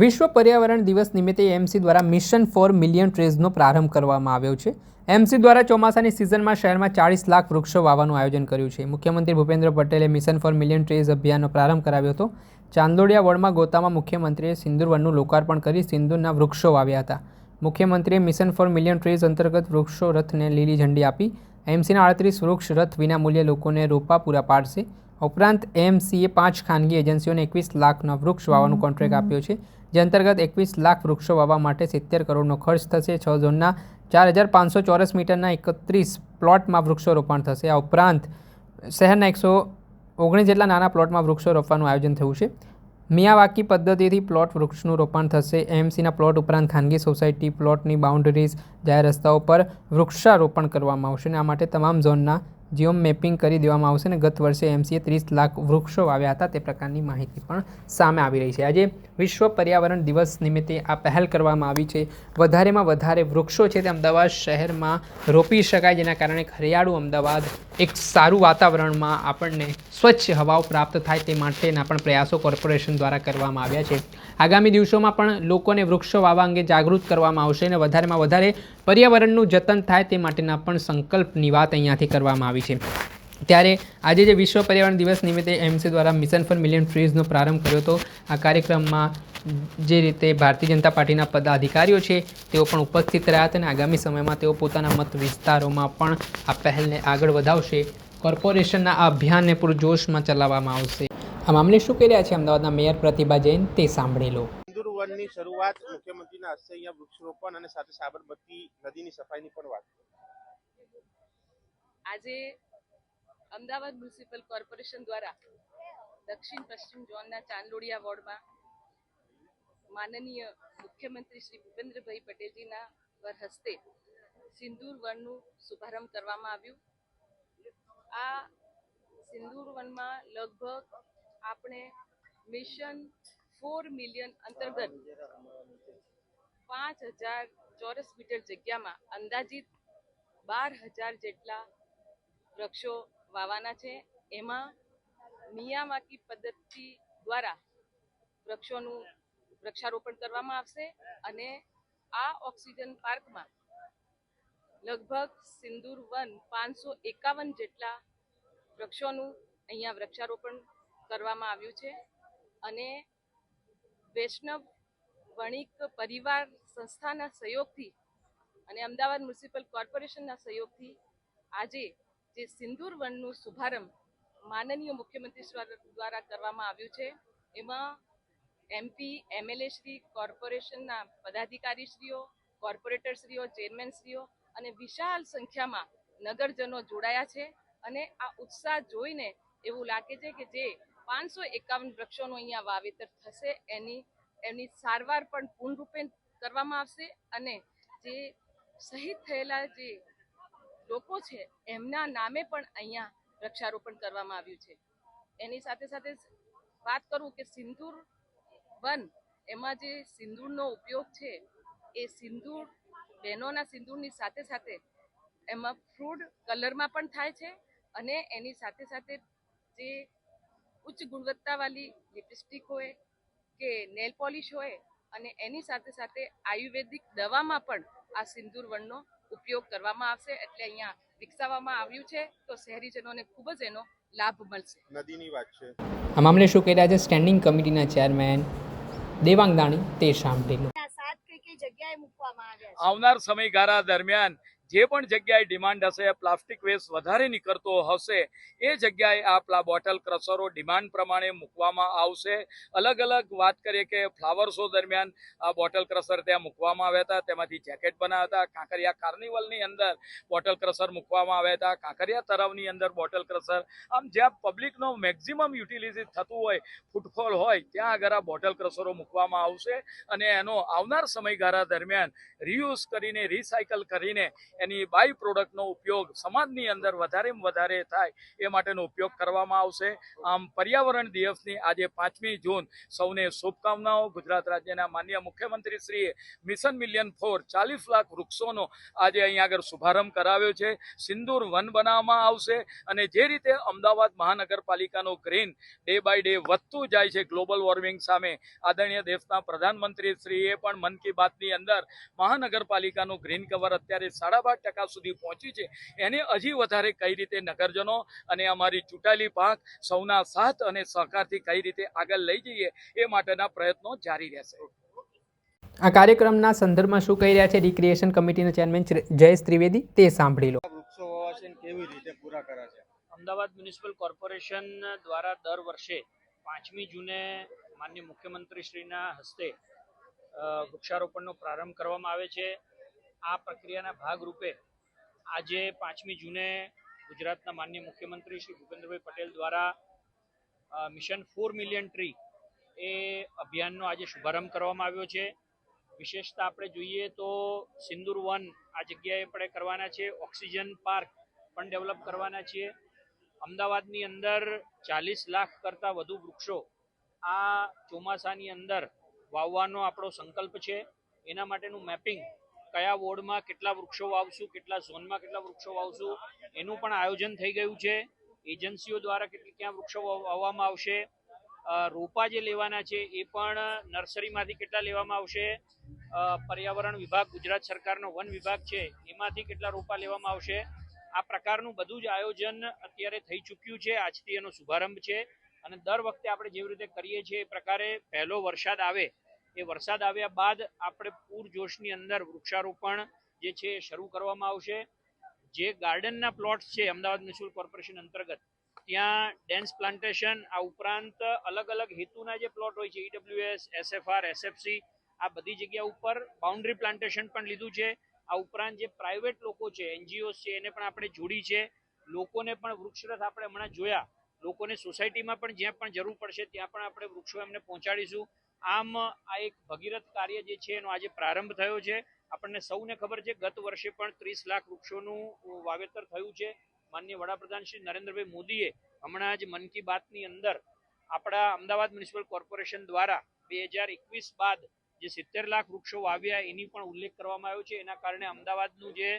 વિશ્વ પર્યાવરણ દિવસ નિમિત્તે એમસી દ્વારા મિશન ફોર મિલિયન ટ્રીઝનો પ્રારંભ કરવામાં આવ્યો છે. એમસી દ્વારા ચોમાસાની સિઝનમાં શહેરમાં ચાળીસ લાખ વૃક્ષો વાવવાનું આયોજન કર્યું છે. મુખ્યમંત્રી ભૂપેન્દ્ર પટેલે મિશન ફોર મિલિયન ટ્રીઝ અભિયાનનો પ્રારંભ કરાવ્યો હતો. ચાંદોડિયા વડમાં ગોતામાં મુખ્યમંત્રીએ સિંદુરવનનું લોકાર્પણ કરી સિંદુરના વૃક્ષો વાવ્યા હતા. મુખ્યમંત્રીએ મિશન ફોર મિલિયન ટ્રીઝ અંતર્ગત વૃક્ષો રથને લીલી ઝંડી આપી. એમસીના આડત્રીસ વૃક્ષ રથ વિના મૂલ્યે લોકોને રોપા પૂરા પાડશે. ઉપરાંત એમસીએ પાંચ ખાનગી એજન્સીઓને એકવીસ લાખના વૃક્ષ વાવવાનો કોન્ટ્રાક્ટ આપ્યો છે, જે અંતર્ગત એકવીસ લાખ વૃક્ષો વાવવા માટે સિત્તેર કરોડનો ખર્ચ થશે. છ ઝોનના ચાર હજાર પાંચસો ચોરસ મીટરના એકત્રીસ પ્લોટમાં વૃક્ષોરોપણ થશે. આ ઉપરાંત શહેરના એકસો ઓગણીસ જેટલા નાના પ્લોટમાં વૃક્ષો રોપવાનું આયોજન થયું છે. મિયાવાકી પદ્ધતિથી પ્લોટ વૃક્ષનું રોપણ થશે. એમસીના પ્લોટ ઉપરાંત ખાનગી સોસાયટી પ્લોટની બાઉન્ડરીઝ જાહેર રસ્તાઓ પર વૃક્ષારોપણ કરવામાં આવશે અને આ માટે તમામ ઝોનના જીઓ મેપિંગ કરી દેવામાં આવશે અને ગત વર્ષે એમસીએ ત્રીસ લાખ વૃક્ષો વાવ્યા હતા તે પ્રકારની માહિતી પણ સામે આવી રહી છે. આજે વિશ્વ પર્યાવરણ દિવસ નિમિત્તે આ પહેલ કરવામાં આવી છે. વધારેમાં વધારે વૃક્ષો છે તે અમદાવાદ શહેરમાં રોપી શકાય જેના કારણે હરિયાળું અમદાવાદ એક સારું વાતાવરણમાં આપણને સ્વચ્છ હવાઓ પ્રાપ્ત થાય તે માટેના પણ પ્રયાસો કોર્પોરેશન દ્વારા કરવામાં આવ્યા છે. આગામી દિવસોમાં પણ લોકોને વૃક્ષો વાવવા અંગે જાગૃત કરવામાં આવશે અને વધારેમાં વધારે પર્યાવરણનું જતન થાય તે માટેના પણ સંકલ્પની વાત અહીંયાથી કરવામાં આવી છે. ત્યારે આજે જે વિશ્વ પર્યાવરણ દિવસ નિમિત્તે એમસી દ્વારા મિશન ફોર મિલિયન ટ્રીઝનો પ્રારંભ કર્યો હતો, આ કાર્યક્રમમાં જે રીતે ભારતીય જનતા પાર્ટીના પદાધિકારીઓ છે, તેઓ પણ ઉપસ્થિત રહ્યા હતા અને આગામી સમયમાં તેઓ પોતાના મત વિસ્તારોમાં પણ આ પહેલને આગળ વધાવશે. કોર્પોરેશનના આ અભિયાનને પૂરજોશમાં ચલાવવામાં આવશે. આ મામલે શું કહી રહ્યા છે અમદાવાદના મેયર પ્રતિભા જૈન તે સાંભળી લો. વનની શરૂઆત મુખ્યમંત્રીના હસ્તે અહીંયા વૃક્ષરોપણ અને સાથે સાબરમતી નદીની સફાઈની પણ વાત આજે અમદાવાદ મ્યુનિસિપલ કોર્પોરેશન દ્વારા દક્ષિણ પશ્ચિમ ઝોનના ચાંદલોડિયા વોર્ડમાં માનનીય મુખ્યમંત્રી શ્રી ભૂપેન્દ્રભાઈ પટેલજીના વર હસ્તે સિંદૂર વનનું શુભારંભ કરવામાં આવ્યું. આ સિંદૂર વનમાં લગભગ આપણે મિશન ફોર મિલિયન અંતર્ગત પાંચ હજાર ચોરસ મીટર જગ્યામાં અંદાજિત બાર હજાર જેટલા વૃક્ષો વાવવાના છે. એમાં નિયામાકી પદ્ધતિ દ્વારા વૃક્ષોનું વૃક્ષારોપણ કરવામાં આવશે અને આ ઓક્સિજન પાર્કમાં લગભગ સિંદૂર વન પાંચસો એકાવન જેટલા વૃક્ષોનું અહીંયા વૃક્ષારોપણ કરવામાં આવ્યું છે. અને વૈષ્ણવ વણિક પરિવાર સંસ્થાના સહયોગથી અને અમદાવાદ મ્યુનિસિપલ કોર્પોરેશનના સહયોગથી આજે જે સિંદૂર વનનું શુભારંભ માનનીય મુખ્યમંત્રી દ્વારા કરવામાં આવ્યું છે, એમાં એમપી એમએલએ શ્રી, કોર્પોરેશનના પદાધિકારીશ્રીઓ, કોર્પોરેટરશ્રીઓ, ચેરમેનશ્રીઓ અને વિશાળ સંખ્યામાં નગરજનો જોડાયા છે અને આ ઉત્સાહ જોઈને એવું લાગે છે કે જે પાંચસો એકાવન વૃક્ષોનું અહીંયા વાવેતર થશે. એની એની સારવાર પણ પૂર્ણરૂપે કરવામાં આવશે અને જે શહીદ થયેલા જે લોકો છે, એમના નામે પણ અહીંયા વૃક્ષારોપણ કરવામાં આવ્યું છે. એની સાથે સાથે વાત કરું કે સિંદૂર વન, એમાં જે સિંદૂરનો ઉપયોગ છે, એ સિંદૂર, બહેનોના સિંદૂરની સાથે સાથે એમાં ફ્રૂડ કલરમાં પણ થાય છે અને એની સાથે સાથે જે ઉચ્ચ ગુણવત્તાવાળી લિપસ્ટિક હોય કે નેલ પોલિશ હોય અને એની સાથે સાથે આયુર્વેદિક દવામાં પણ આ સિંદૂર વણનો ઉપયોગ કરવામાં આવશે એટલે અહીંયા વિકસાવવામાં આવ્યું છે. તો શહેરીજનોને ખૂબ જ એનો લાભ મળશે. નદીની વાત છે. આ મામલે શું કહી રહ્યા છે? સ્ટેન્ડિંગ કમિટીના ચેરમેન દેવાંગ દાણી તે સાંભળી આ સાત કઈ કઈ જગ્યાએ મૂકવામાં આવ્યા છે? આવનાર સમયગાળા દરમિયાન જે પણ જગ્યાએ ડિમાન્ડ હશે પ્લાસ્ટિક વેસ્ટ વધારે નીકળતો હશે, એ જગ્યાએ આ બોટલ ક્રશરો ડિમાન્ડ પ્રમાણે મૂકવામાં આવશે. અલગ અલગ વાત કરીએ કે ફ્લાવર શો દરમિયાન આ બોટલ ક્રશર ત્યાં મૂકવામાં આવ્યા હતા. તેમાંથી જેકેટ બનાવ્યા હતા કાંકરિયા કાર્નિવલની અંદર બોટલ ક્રશર મૂકવામાં આવ્યા હતા. કાંકરિયા તળાવની અંદર બોટલ ક્રશર આમ જ્યાં પબ્લિકનો મેક્ઝિમમ યુટિલિટી થતું હોય ફૂટફોલ હોય, ત્યાં આગળ આ બોટલ ક્રશરો મૂકવામાં આવશે. અને એનો આવનાર સમયગાળા દરમિયાન રિયુઝ કરીને રિસાયકલ કરીને એની બાય પ્રોડક્ટનો ઉપયોગ સમાજની અંદર વધારેમાં વધારે થાય એ માટેનો ઉપયોગ કરવામાં આવશે. આમ પર્યાવરણ દિવસની આજે પાંચમી જૂન સૌને શુભકામનાઓ. ગુજરાત રાજ્યના માન્ય મુખ્યમંત્રી શ્રીએ મિશન મિલિયન ફોર ચાલીસ લાખ વૃક્ષોનો આજે અહીંયા આગળ શુભારંભ કરાવ્યો છે. સિંદૂર વન બનાવવામાં આવશે અને જે રીતે અમદાવાદ મહાનગરપાલિકાનું ગ્રીન ડે બાય ડે વધતું જાય છે ગ્લોબલ વોર્મિંગ સામે આદરણીય દેશના પ્રધાનમંત્રી શ્રીએ પણ મન કી બાતની અંદર મહાનગરપાલિકાનું ગ્રીન કવર અત્યારે સાડા બાર ટકા સુધી પહોંચી છે. એને હજી વધારે કઈ રીતે નગરજનો અને અમારી ચૂંટાયેલી પાંખ સૌના સાથ અને સહકારથી કઈ રીતે આગળ લઈ જઈએ એ માટેના પ્રયત્નો જારી રહેશે. આ કાર્યક્રમના સંદર્ભમાં શું કહી રહ્યા છે? રિક્રિએશન કમિટીના ચેરમેન જયેશ ત્રિવેદી તે સાંભળી લો. વૃક્ષો વાવા છે કેવી રીતે પૂરા કરે છે? અમદાવાદ મ્યુનિસિપલ કોર્પોરેશન દ્વારા દર વર્ષે પાંચમી જૂને માનનીય મુખ્યમંત્રીશ્રીના હસ્તે વૃક્ષારોપણનો પ્રારંભ કરવામાં આવે છે. આ પ્રક્રિયાના ભાગરૂપે આજે પાંચમી જૂને ગુજરાતના માન્ય મુખ્યમંત્રી શ્રી ભૂપેન્દ્રભાઈ પટેલ દ્વારા મિશન ફોર મિલિયન ટ્રી એ અભિયાનનો આજે શુભારંભ કરવામાં આવ્યો છે. વિશેષતા આપણે જોઈએ તો સિંદૂર વન આ જગ્યાએ આપણે કરવાના છે ઓક્સિજન પાર્ક પણ ડેવલપ કરવાના છીએ. અમદાવાદની અંદર ચાલીસ લાખ કરતાં વધુ વૃક્ષો આ ચોમાસાની અંદર વાવવાનો આપણો સંકલ્પ છે. એના માટેનું મેપિંગ કયા વોર્ડમાં કેટલા વૃક્ષો વાવશું, કેટલા ઝોનમાં કેટલા વૃક્ષો વાવશું, એનું પણ આયોજન થઈ ગયું છે. એજન્સીઓ દ્વારા કેટલી ક્યાં વૃક્ષો વાવવામાં આવશે રોપા જે લેવાના છે એ પણ નર્સરીમાંથી કેટલા લેવામાં આવશે પર્યાવરણ વિભાગ, ગુજરાત સરકારનો વન વિભાગ છે, એમાંથી કેટલા રોપા લેવામાં આવશે, આ પ્રકારનું બધું જ આયોજન અત્યારે થઈ ચૂક્યું છે, આજથી એનો શુભારંભ છે. અને દર વખતે આપણે જેવી રીતે કરીએ છીએ એ પ્રકારે પહેલો વરસાદ આવે એ વરસાદ આવ્યા બાદ આપણે પૂરજોશની અંદર વૃક્ષારોપણ જે છે શરૂ કરવામાં આવશે. જે ગાર્ડનના પ્લોટ્સ છે અમદાવાદ મ્યુનિસિપલ કોર્પોરેશન અંતર્ગત, ત્યાં ડેન્સ પ્લાન્ટેશન, આ ઉપરાંત અલગ અલગ હેતુના જે પ્લોટ હોય છે ઈડબ્લ્યુએસ એસએફઆર એસએફસી આ બધી જગ્યા ઉપર બાઉન્ડ્રી પ્લાન્ટેશન પણ લીધું છે. આ ઉપરાંત જે પ્રાઇવેટ લોકો છે એનજીઓ છે, એને પણ આપણે જોડી છે. લોકોને પણ વૃક્ષરથ આપણે હમણાં જોયા. લોકોને સોસાયટીમાં પણ જ્યાં પણ જરૂર પડશે ત્યાં પણ આપણે વૃક્ષો એમને પહોંચાડીશું. આમ આ એક ભગીરથ કાર્ય જે છે એનો આજે પ્રારંભ થયો છે. આપણને સૌને ખબર છે, ગત વર્ષે પણ ત્રીસ લાખ વૃક્ષોનું વાવેતર થયું છે. માનનીય વડાપ્રધાન શ્રી નરેન્દ્રભાઈ મોદીએ હમણાં જ મન કી બાતની અંદર આપણા અમદાવાદ મ્યુનિસિપલ કોર્પોરેશન દ્વારા બે હજાર એકવીસ બાદ જે સિત્તેર લાખ વૃક્ષો વાવ્યા એની પણ ઉલ્લેખ કરવામાં આવ્યો છે. એના કારણે અમદાવાદનું જે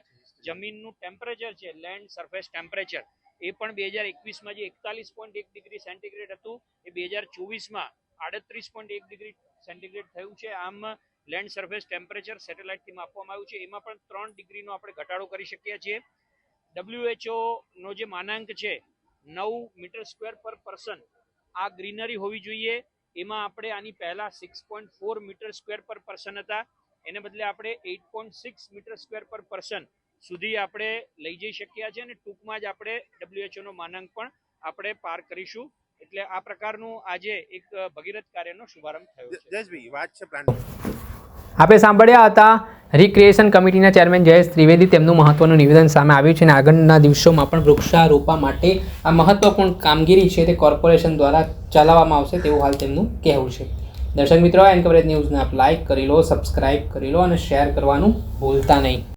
જમીનનું ટેમ્પરેચર છે, લેન્ડ સરફેસ ટેમ્પરેચર, એ પણ બે હજાર એકવીસમાં જે એકતાલીસ પોઈન્ટ એક ડિગ્રી સેન્ટીગ્રેડ હતું, એ બે હજાર ચોવીસમાં આડત્રીસ પોઈન્ટ એક ડિગ્રી સેન્ટીગ્રેડ થયું છે. આમ લેન્ડ સરફેસ ટેમ્પરેચર સેટેલાઇટથી માપવામાં આવ્યું છે. એમાં પણ ત્રણ ડિગ્રીનો આપણે ઘટાડો કરી શકીએ છીએ. ડબલ્યુએચઓનો જે માનાંક છે, નવ મીટર સ્ક્વેર પર પર્સન આ ગ્રીનરી હોવી જોઈએ. એમાં આપણે આની પહેલા six point four metre square per person હતા. એને બદલે આપણે eight point six metre square per person સુધી આપણે લઈ જઈ શક્યા છે અને ટૂંકમાં જ આપણે ડબલ્યુએચઓનો માનાંક પણ આપણે પાર કરીશું. એટલે આ પ્રકારનું આજે એક ભગીરથ કાર્યનો શુભારંભ થયો છે. જયેશભાઈ વાત છે પ્લાન આપણે સાંભળ્યા હતા રિક્રિએશન કમિટીના ચેરમેન જયેશ ત્રિવેદી તેમનું મહત્વનું નિવેદન સામે આવ્યું છે અને આગળના દિવસોમાં પણ વૃક્ષારોપા માટે આ મહત્વપૂર્ણ કામગીરી છે તે કોર્પોરેશન દ્વારા ચલાવવામાં આવશે તેવું હાલ તેમનું કહેવું છે. દર્શક મિત્રો એન કવરેજ ન્યૂઝને આપ લાઇક કરી લો સબસ્ક્રાઇબ કરી લો અને શેર કરવાનું ભૂલતા નહીં.